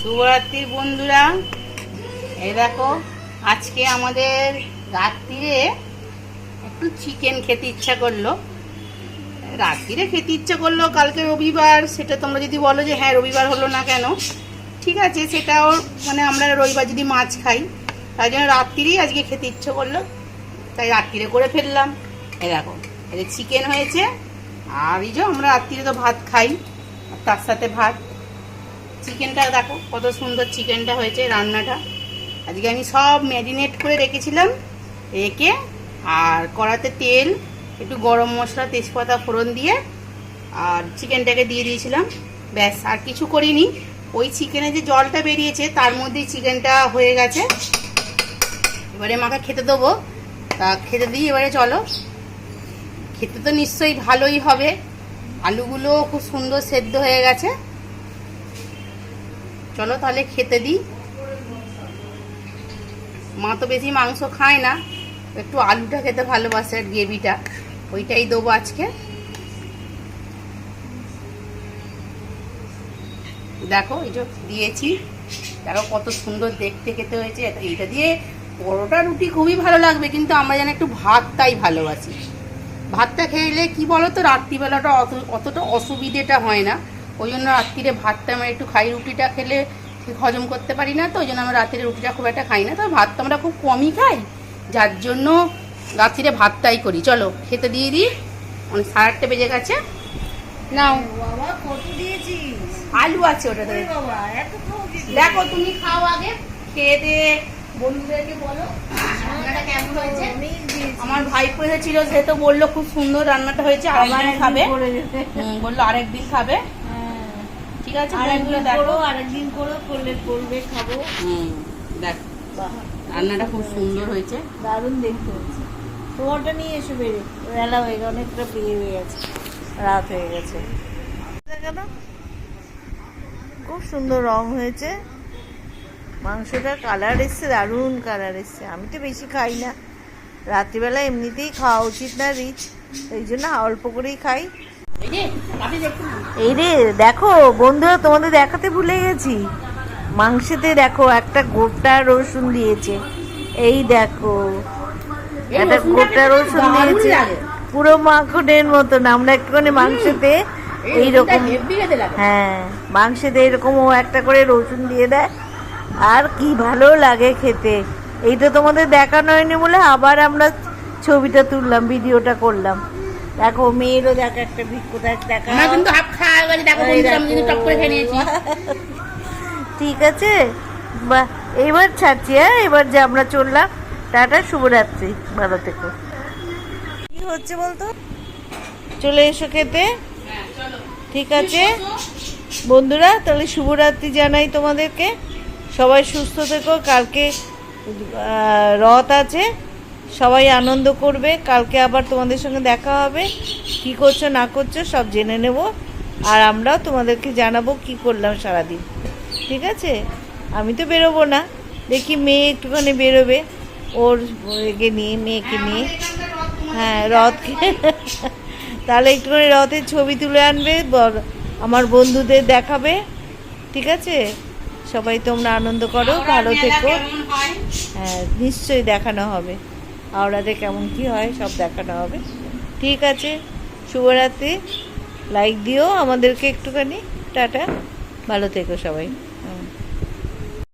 শুভরাত্রির বন্ধুরা। এই দেখো, আজকে আমাদের রাত্রিরে একটু চিকেন খেতে ইচ্ছা করল। রাত্রিরে খেতে ইচ্ছা করল, কালকে রবিবার, সেটা তোমরা যদি বলো যে হ্যাঁ রবিবার হলো না কেন? ঠিক আছে, সেটাও মানে আমরা রবিবার যদি মাছ খাই, তাই জন্য রাত্রিরেই আজকে খেতে ইচ্ছে করল। তাই রাত্রিরে করে ফেললাম। দেখো এই চিকেন হয়েছে, আর এই যে আমরা রাত্রিরে তো ভাত খাই তার সাথে ভাত। চিকেনটা দেখো, কত সুন্দর চিকেনটা হয়েছে রান্নাটা। আজকে আমি সব ম্যারিনেট করে রেখেছিলাম রেখে আর কড়াতে তেল, একটু গরম মশলা, তেজপাতা, ফোড়ন দিয়ে, আর চিকেনটাকে দিয়ে দিয়েছিলাম। ব্যাস, আর কিছু করিনি। ওই চিকেনে যে জলটা বেরিয়েছে, তার মধ্যেই চিকেনটা হয়ে গেছে। এবারে মাকে খেতে দেবো। তা খেতে দিই, এবারে চলো। খেতে তো নিশ্চয়ই ভালোই হবে। আলুগুলো খুব সুন্দর সেদ্ধ হয়ে গেছে। চলো তাহলে খেতে দিই। মা তো বেশি মাংস খায় না, একটু আলুটা খেতে ভালোবাসে আর গ্রেভিটা। ওইটাই দেবো আজকে। দেখো, এই যে দিয়েছি। দেখো কত সুন্দর দেখতে খেতে হয়েছে। এইটা দিয়ে পরোটা, রুটি খুবই ভালো লাগবে, কিন্তু আমরা যেন একটু ভাতটাই ভালোবাসি। ভাতটা খেলে কি বলো তো রাত্রিবেলাটা অত অতটা অসুবিধেটা হয় না। ওই জন্য রাত্রিরে ভাতটা আমরা একটু খাই রুটিটা খেলে ঠিক হজম করতে পারি না তো ওই জন্য আমরা রাত্রিরে রুটিটা খুব একটা খাই না। তো ভাতটা আমরা খুব কমই খাই যার জন্য রাত্রিরে ভাতটাই করি। চলো খেতে দিয়ে দিই। অনেক সাড়ে আটটা বেজে গেছে। নাও। আলু আছে ওটাতে? দেখো তুমি খাও আগে খেয়ে দিয়ে বন্ধুদেরকে বলো। রান্নাটা কেমন হয়েছে? আমার ভাই এসেছিল সে তো বলল খুব সুন্দর রান্নাটা হয়েছে আরেকদিন খাবে। বলল আরেকদিন খাবে। ঠিক আছে দেখো। আরেকদিন করো করলে করবে খাব। হুম দেখ রান্নাটা খুব সুন্দর হয়েছে। দারুণ দেখতে হয়েছে। তোমারটা নিয়ে এসো বেড়ে বেলা হয়ে গেছে অনেকটা বিয়ে হয়ে গেছে রাত হয়ে গেছে। কেন খুব সুন্দর রং হয়েছে। মাংসটার কালার এসছে দারুণ কালার এসছে। আমি তো বেশি খাই না। রাত্রিবেলা এমনিতেই খাওয়া উচিত না রিচ। এই জন্য অল্প করেই খাই। এই রে দেখো বন্ধুরা তোমাদের দেখাতে ভুলে গেছি। মাংসেতে দেখো একটা গোটা রসুন দিয়েছে। এই দেখো একটা গোটা রসুন দিয়েছে। পুরো মাখনের মতন আমরা একটুখানি মাংসতে এই এইরকম হ্যাঁ মাংসেতে এরকম ও একটা করে রসুন দিয়ে দেয়। আর কি ভালো লাগে খেতে। এইটা তোমাদের দেখানো হয়নি বলে আবার আমরা ছবিটা তুললাম ভিডিওটা করলাম। দেখো মেয়েরও দেখো একটা কোথায় দেখা আমার কিন্তু হাফ খাওয়া গেছে দেখো বন্ধুরা আমি কিন্তু। টপ করে খেয়ে নিয়েছি। ঠিক আছে? বা এবার ছাড়ছি হ্যাঁ? এবার যে আমরা চললাম টাটা শুভরাত্রি ভালো থেকো। কি হচ্ছে বলতো? চলে এসো খেতে। ঠিক আছে? বন্ধুরা তাহলে শুভরাত্রি জানাই তোমাদেরকে। সবাই সুস্থ থেকো কালকে রথ আছে। সবাই আনন্দ করবে। কালকে আবার তোমাদের সঙ্গে দেখা হবে। কি করছ, না করছ, সব জেনে নেব। আর আমরাও তোমাদেরকে জানাব কি করলাম সারাদিন। ঠিক আছে? আমি তো বেরোবো না। দেখি মেয়ে একটুখানি বেরোবে। ওর একে নিয়ে, মেয়েকে নিয়ে। হ্যাঁ রথকে। তাহলে একটুখানি রথের ছবি তুলে আনবে আমার বন্ধুদের দেখাবে। ঠিক আছে? সবাই তোমরা আনন্দ করো, ভালো থেকো। হ্যাঁ নিশ্চয়ই দেখানো হবে। হাওড়াতে কেমন কি হয়, সব দেখানো হবে। ঠিক আছে, শুভরাত্রি। লাইক দিও আমাদেরকে একটুখানি। টাটা। ভালো থেকো সবাই।